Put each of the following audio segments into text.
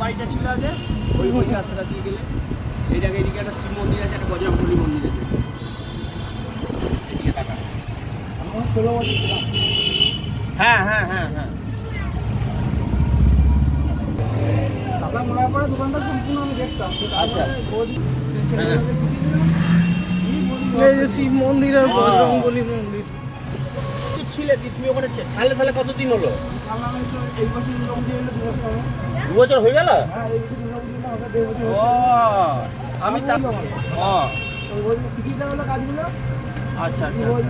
বাড়িটা ছিল আগে ওই ওই রাস্তাটা দিয়ে গেলে। এই জায়গায় এদিকে একটা শিব মন্দির আছে একটা বজরঙ্গলী মন্দির আছে। এদিকে তাকা আমার ষোলো বছর ছিলাম। হ্যাঁ হ্যাঁ হ্যাঁ হ্যাঁ। তারপরে মনে দোকানটা সম্পূর্ণ আমি দেখতাম। আচ্ছা। হ্যাঁ। এই যে শিব মন্দির আর। বজরঙ্গলী মন্দির। ছিলে তুমি ওখানে ছাড়লে তাহলে কতদিন হলো? দু বছর হয়ে গেল। আমি আচ্ছা আচ্ছা করি।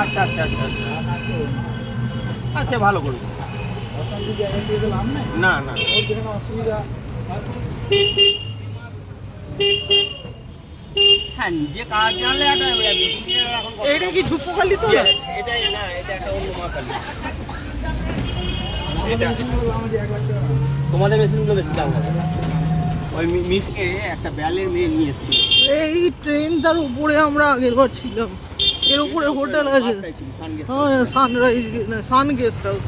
আচ্ছা আচ্ছা আচ্ছা আচ্ছা। হ্যাঁ সে ভালো করবে। না না। অসুবিধা হ্যাঁ নিজে কাজ জানলে কি তো? এটাই না এটা একটা অন্য দাম। তোমাদের মেশিনগুলো বেশি দাম হবে। ওই মি- মিক্সকে একটা ব্যালের মেয়ে নিয়ে এসেছিল। এই ট্রেনটার উপরে আমরা আগের বার ছিলাম। এর উপরে হোটেল আছে। হ্যাঁ sunrise sun guest house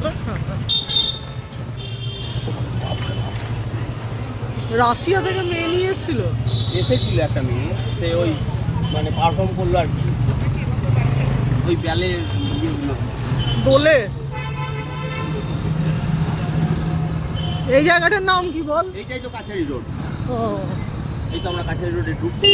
Russia থেকে মেয়ে নিয়ে এসেছিল এসেছিল একটা মেয়ে সে ওই মানে পারফর্ম করল আর কি। ওই ইয়েগুলো। দোলে? এই জায়গাটার নাম কি বল? এইটাই তো কাছারি রোড। ও, এই তো আমরা কাছারি রোডে ঢুকছি।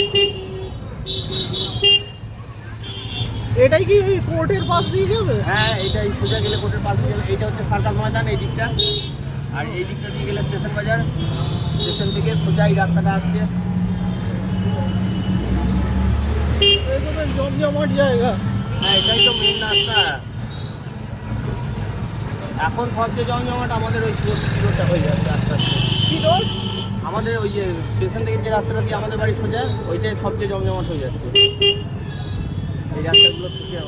এটাই কি ওই কোর্টের পাশ দিয়ে যাবে? হ্যাঁ এটাই সোজা গেলে কোর্টের পাশ দিয়ে গেলে এইটা হচ্ছে সার্কাল ময়দান এই দিকটা। আর এই দিকটা দিয়ে গেলে স্টেশন বাজার। স্টেশন থেকে সোজা এই রাস্তাটা আসছে। জমজমাট জায়গা হ্যাঁ এটাই তো মেন রাস্তা। এখন সবচেয়ে জমজমাট আমাদের ওই রোডটা হয়ে যাচ্ছে আস্তে আস্তে কি রোড? আমাদের ওই যে স্টেশন থেকে যে রাস্তাটা দিয়ে আমাদের বাড়ি সোজা ওইটাই সবচেয়ে জমজমাট হয়ে যাচ্ছে। এই রাস্তাগুলো থেকেও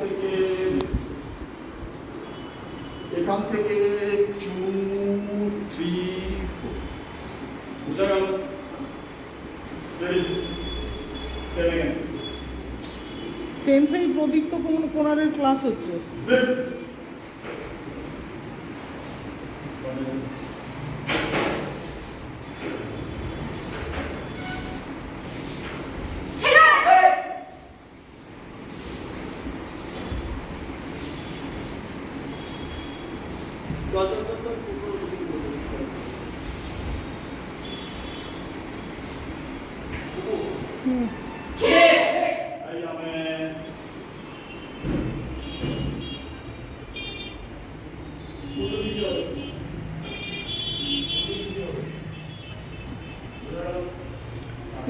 থেকে এখান থেকে টু থ্রি ফোর বুঝা গেল সেন্সাই প্রদীপ তো কোন কোনারের ক্লাস হচ্ছে। Ahí dame.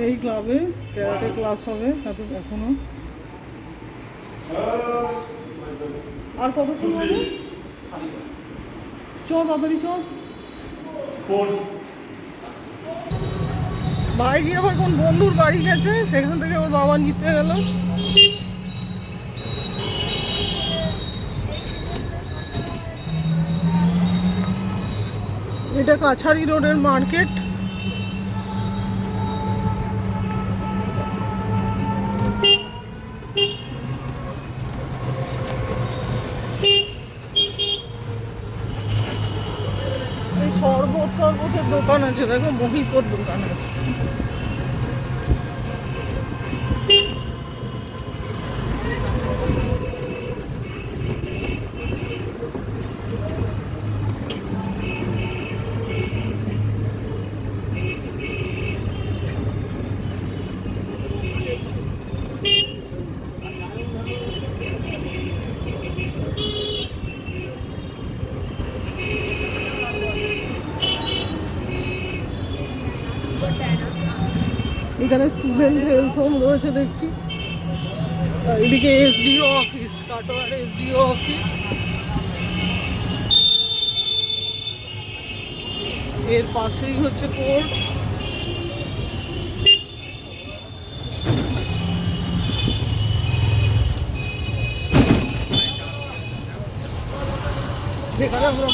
এই ক্লাবে ক্যারাটে ক্লাস হবে এত এখনও। আর কতক্ষণ হবে? চ তাড়াতাড়ি চ ভাই গিয়ে আবার কোন বন্ধুর বাড়ি গেছে, সেখান থেকে ওর বাবা নিতে গেল। এটা কাছারি রোডের মার্কেট। দোকান আছে দেখো মহিপুর দোকান আছে। এখানে স্টুডেন্ট হেলথ হোম রয়েছে দেখছি। এদিকে এসডিও অফিস কাটোয়ার এসডিও অফিস এর পাশেই হচ্ছে কোর্ট যেখানে আমরা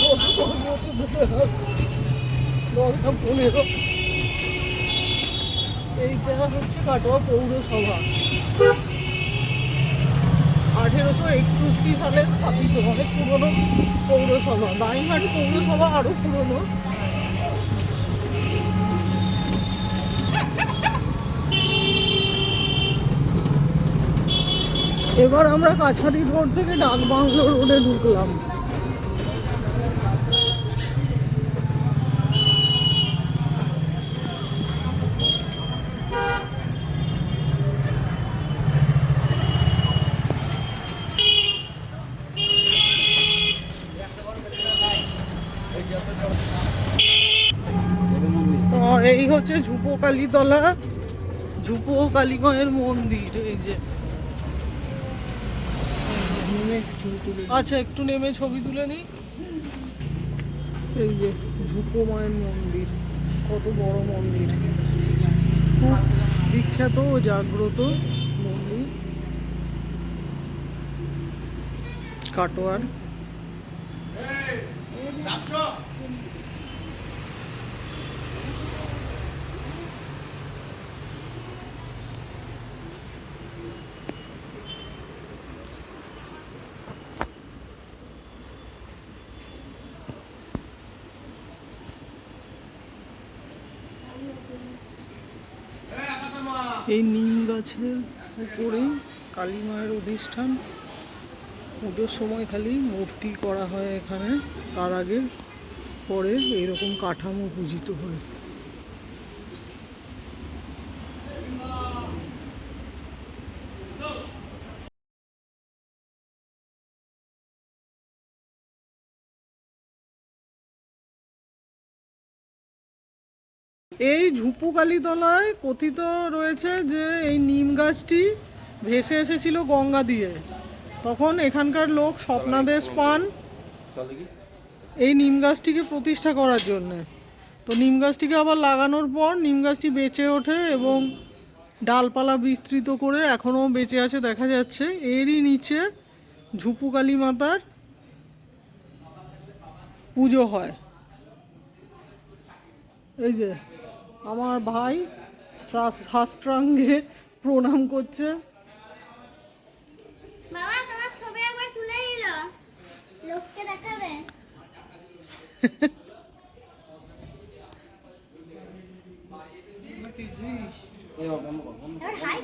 দশটা পনেরো। এইটা হচ্ছে কাটোয়া পৌরসভা। আঠেরোশো একষট্টি সালে স্থাপিত অনেক পুরনো পৌরসভা। দাইনঘাটি পৌরসভা আরও পুরনো। এবার আমরা কাছারি রোড থেকে ডাকবাংলো রোডে ঢুকলাম। কালীতলা ঝুপো কালী মায়ের মন্দির এই যে আচ্ছা একটু নেমে ছবি তুলে নি এই যে ঝুপো মায়ের মন্দির কত বড় মন্দির খুব বিখ্যাত ও জাগ্রত মন্দির কাটোয়ার এই নিম গাছের উপরে কালী মায়ের অধিষ্ঠান। পুজোর সময় খালি মূর্তি করা হয় এখানে। তার আগে পরে এরকম কাঠামো পূজিত হয়। এই ঝুপু কালীতলায় কথিত রয়েছে যে এই নিম গাছটি ভেসে এসেছিল গঙ্গা দিয়ে। তখন এখানকার লোক স্বপ্নাদেশ পান এই নিম গাছটিকে প্রতিষ্ঠা করার জন্যে। তো নিম গাছটিকে আবার লাগানোর পর নিম গাছটি বেঁচে ওঠে এবং ডালপালা বিস্তৃত করে এখনও বেঁচে আছে দেখা যাচ্ছে। এরই নিচে ঝুপু কালী মাতার পুজো হয়। এই যে আমার ভাই শাস্ত্রাঙ্গে প্রণাম করছে। বাবা তোমার ছবি একবার তুলে নিল। লোককে দেখাবে। এবার হাই।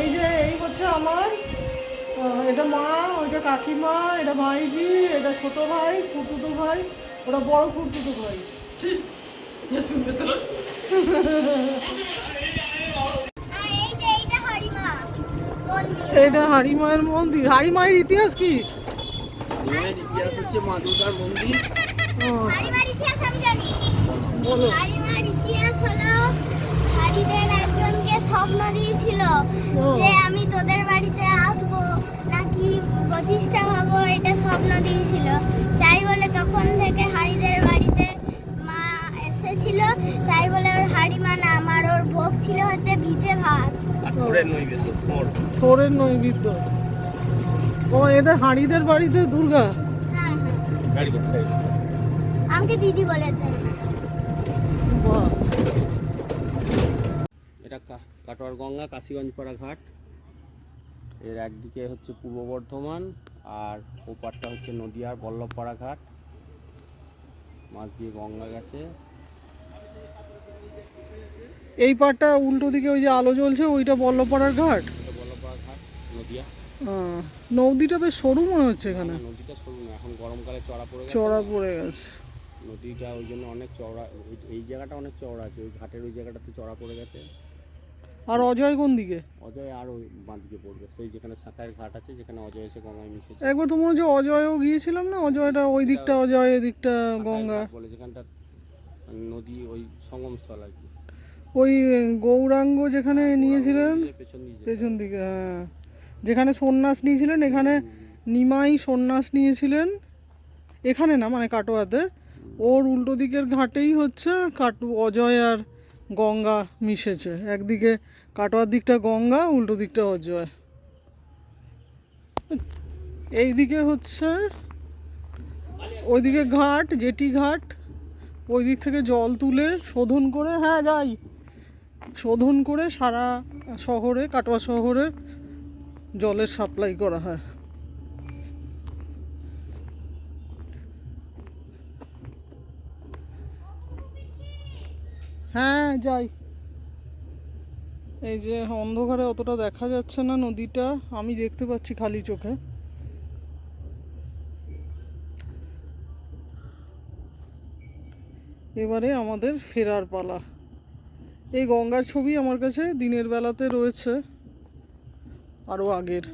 এই যে এই হচ্ছে আমার এটা মা ওইটা কাকিমা এটা ভাইজি এটা ছোট ভাই কুটুতো ভাই ওটা বড় কুটুতো ভাই। আর এই যে মন্দির এটা হাড়িমায়ের মন্দির। হাড়িমায়ের ইতিহাস কি? ইতিহাস হচ্ছে মা দুর্গার মন্দির। থোরের নৈবিদ্য ও এদের হাড়িদের বাড়িতে দুর্গা। আমাকে দিদি বলেছে। এটা কা- কাটোয়ার গঙ্গা কাশীগঞ্জ পাড়া ঘাট। এর একদিকে হচ্ছে পূর্ব বর্ধমান আর ওপারটা হচ্ছে নদিয়ার বল্লভপাড়া ঘাট। মাছ দিয়ে গঙ্গা গেছে। এই পাটটা উল্টো দিকে ওই যে আলো জ্বলছে ওইটা বল্লভপাড়ার বল্লভপাড়া ঘাট? নদিয়া। নদীটা বেশ সরু মনে হচ্ছে এখানে। নদীটা সরু না এখন গরমকালে চড়া পড়ে গেছে। চড়া পড়ে গেছে। নদীটা ওই জন্য অনেক চওড়া এই জায়গাটা অনেক চওড়া আছে। ওই ঘাটের ওই জায়গাটাতে চড়া পড়ে গেছে। আর অজয় কোন দিকে? অজয় আর ওই বাঁদিকে পড়বে। সেই যেখানে সাঁতারের ঘাট আছে যেখানে অজয় এসে গঙ্গায় মিশেছে। একবার তো মনে হচ্ছে অজয়ও গিয়েছিলাম না? অজয়টা ওই দিকটা অজয় এদিকটা গঙ্গা। বলে যেখানটা নদী ওই সঙ্গমস্থল আর কি। ওই গৌরাঙ্গ যেখানে নিয়েছিলেন? পেছন পেছন দিকে হ্যাঁ। যেখানে সন্ন্যাস নিয়েছিলেন, এখানে নিমাই সন্ন্যাস নিয়েছিলেন। এখানে না মানে কাটোয়াতে। ওর উল্টো দিকের ঘাটেই হচ্ছে কাটু, অজয় আর গঙ্গা মিশেছে। একদিকে কাটোয়ার দিকটা গঙ্গা, উল্টো দিকটা অজয়। এই দিকে হচ্ছে ওইদিকে ঘাট, জেটি ঘাট। ওই দিক থেকে জল তুলে শোধন করে হ্যাঁ যাই। শোধন করে সারা শহরে, কাটোয়া শহরে জলের সাপ্লাই করা হয়। হ্যাঁ যাই। এই যে অন্ধকারে অতটা দেখা যাচ্ছে না নদীটা, আমি দেখতে পাচ্ছি খালি চোখে। এবারে আমাদের ফেরার পালা। এই গঙ্গার ছবি আমার কাছে দিনের বেলাতে রয়েছে। আরও আগের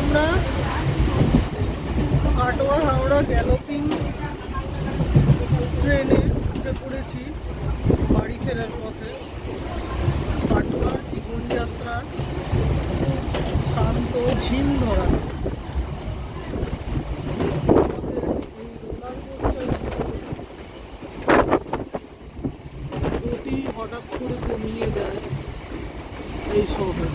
আমরা কাটোয়া হাওড়া গ্যালোপিং ট্রেনে উঠে পড়েছি বাড়ি ফেরার পথে। কাটোয়ার জীবনযাত্রা শান্ত ঝিম ধরা হঠাৎ করে কমিয়ে দেয় এই শহরে।